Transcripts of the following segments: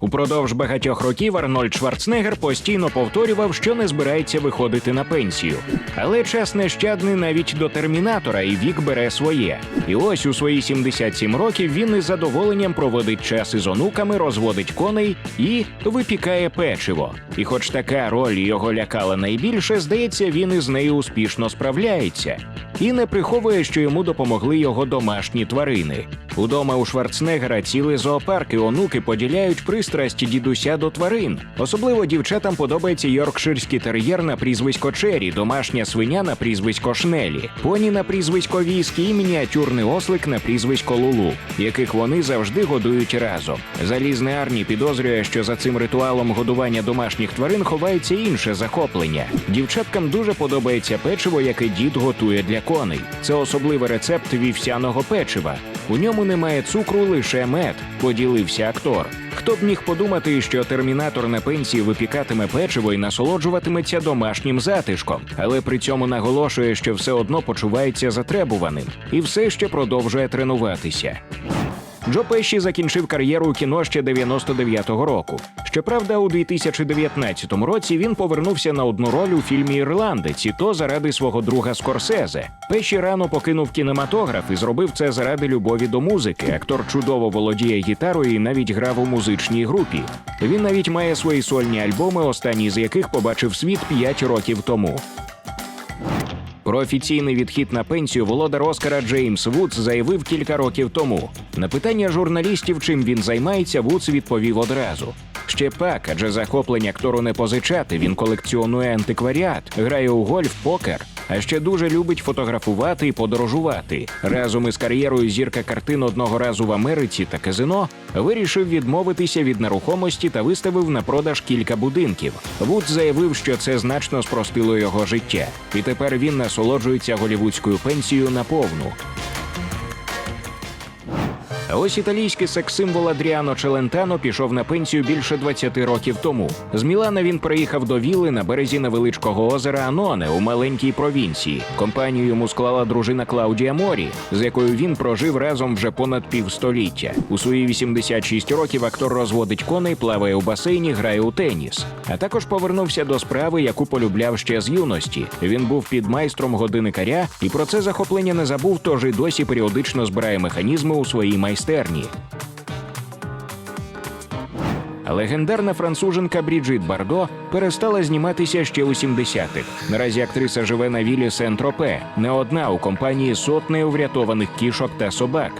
Упродовж багатьох років Арнольд Шварценеггер постійно повторював, що не збирається виходити на пенсію. Але час нещадний навіть до термінатора, і вік бере своє. І ось у свої 77 років він із задоволенням проводить час із онуками, розводить коней і випікає печиво. І хоч така роль його лякала найбільше, здається, він із нею успішно справляється. І не приховує, що йому допомогли його домашні тварини. Удома у Шварценеггера цілий зоопарк і онуки поділяють пристрасть дідуся до тварин. Особливо дівчатам подобається йоркширський тер'єр на прізвисько Чері, домашня свиня на прізвисько Шнелі, поні на прізвисько Віскі і мініатюрний ослик на прізвисько Лулу, яких вони завжди годують разом. Залізний Арні підозрює, що за цим ритуалом годування домашніх тварин ховається інше захоплення. Дівчаткам дуже подобається печиво, яке дід готує для коней. Це особливий рецепт вівсяного печива. У ньому немає цукру, лише мед, поділився актор. Хто б міг подумати, що термінатор на пенсії випікатиме печиво і насолоджуватиметься домашнім затишком, але при цьому наголошує, що все одно почувається затребуваним і все ще продовжує тренуватися. Джо Пеші закінчив кар'єру у кіно ще 99-го року. Щоправда, у 2019 році він повернувся на одну роль у фільмі Ірландець, і то заради свого друга Скорсезе. Пеші рано покинув кінематограф і зробив це заради любові до музики. Актор чудово володіє гітарою і навіть грав у музичній групі. Він навіть має свої сольні альбоми, останній з яких побачив світ 5 років тому. Про офіційний відхід на пенсію володар Оскара Джеймс Вудс заявив кілька років тому. На питання журналістів, чим він займається, Вудс відповів одразу. Ще пак, адже захоплення актору не позичати. Він колекціонує антикваріат, грає у гольф, покер, а ще дуже любить фотографувати і подорожувати. Разом із кар'єрою зірка картин одного разу в Америці та казино вирішив відмовитися від нерухомості та виставив на продаж кілька будинків. Вуд заявив, що це значно спростило його життя, і тепер він насолоджується голівудською пенсією наповну. А ось італійський секс-символ Адріано Челентано пішов на пенсію більше 20 років тому. З Мілана він приїхав до Віли на березі невеличкого озера Аноне у маленькій провінції. Компанію йому склала дружина Клаудія Морі, з якою він прожив разом вже понад півстоліття. У свої 86 років актор розводить коней, плаває у басейні, грає у теніс. А також повернувся до справи, яку полюбляв ще з юності. Він був підмайстром годинникаря і про це захоплення не забув, тож і досі періодично збирає механізми у своїй майстерні. Легендарна француженка Бріджит Бардо перестала зніматися ще у 70-х. Наразі актриса живе на вілі Сен-Тропе, не одна у компанії сотни врятованих кішок та собак.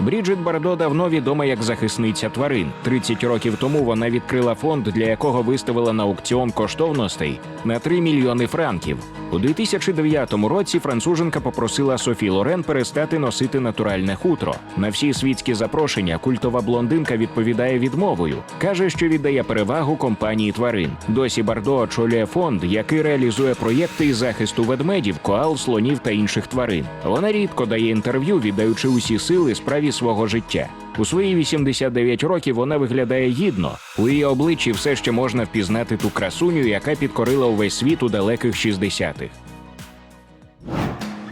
Бріджит Бардо давно відома як захисниця тварин. 30 років тому вона відкрила фонд, для якого виставила на аукціон коштовностей на 3 мільйони франків. У 2009 році француженка попросила Софі Лорен перестати носити натуральне хутро. На всі світські запрошення культова блондинка відповідає відмовою. каже, що віддає перевагу компанії тварин. Досі Бардо очолює фонд, який реалізує проєкти із захисту ведмедів, коал, слонів та інших тварин. Вона рідко дає інтерв'ю, віддаючи усі сили справі свого життя. У свої 89 років вона виглядає гідно. У її обличчі все ще можна впізнати ту красуню, яка підкорила увесь світ у далеких 60-х.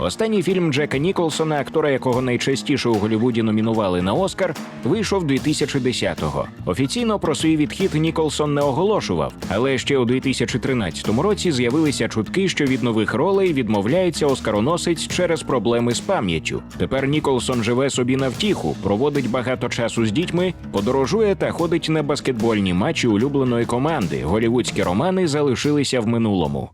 Останній фільм Джека Ніколсона, актора якого найчастіше у Голлівуді номінували на Оскар, вийшов 2010-го. Офіційно про свій відхід Ніколсон не оголошував, але ще у 2013 році з'явилися чутки, що від нових ролей відмовляється оскароносець через проблеми з пам'яттю. Тепер Ніколсон живе собі на втіху, проводить багато часу з дітьми, подорожує та ходить на баскетбольні матчі улюбленої команди. Голівудські романи залишилися в минулому.